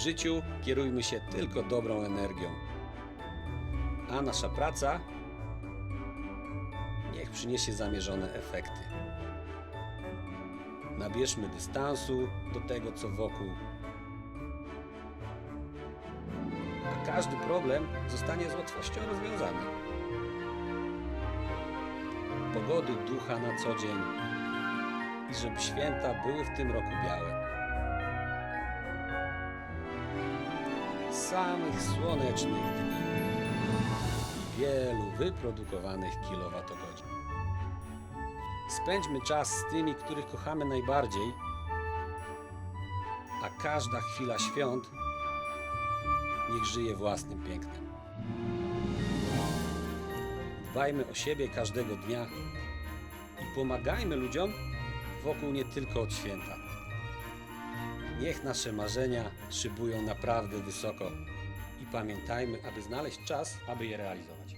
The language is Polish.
życiu kierujmy się tylko dobrą energią. A nasza praca niech przyniesie zamierzone efekty. Nabierzmy dystansu do tego, co wokół. A każdy problem zostanie z łatwością rozwiązany. Pogody ducha na co dzień i żeby święta były w tym roku białe. Samych słonecznych dni i wielu wyprodukowanych kilowatogodzin. Spędźmy czas z tymi, których kochamy najbardziej, a każda chwila świąt niech żyje własnym pięknem. Dbajmy o siebie każdego dnia i pomagajmy ludziom wokół nie tylko od święta. Niech nasze marzenia szybują naprawdę wysoko i pamiętajmy, aby znaleźć czas, aby je realizować.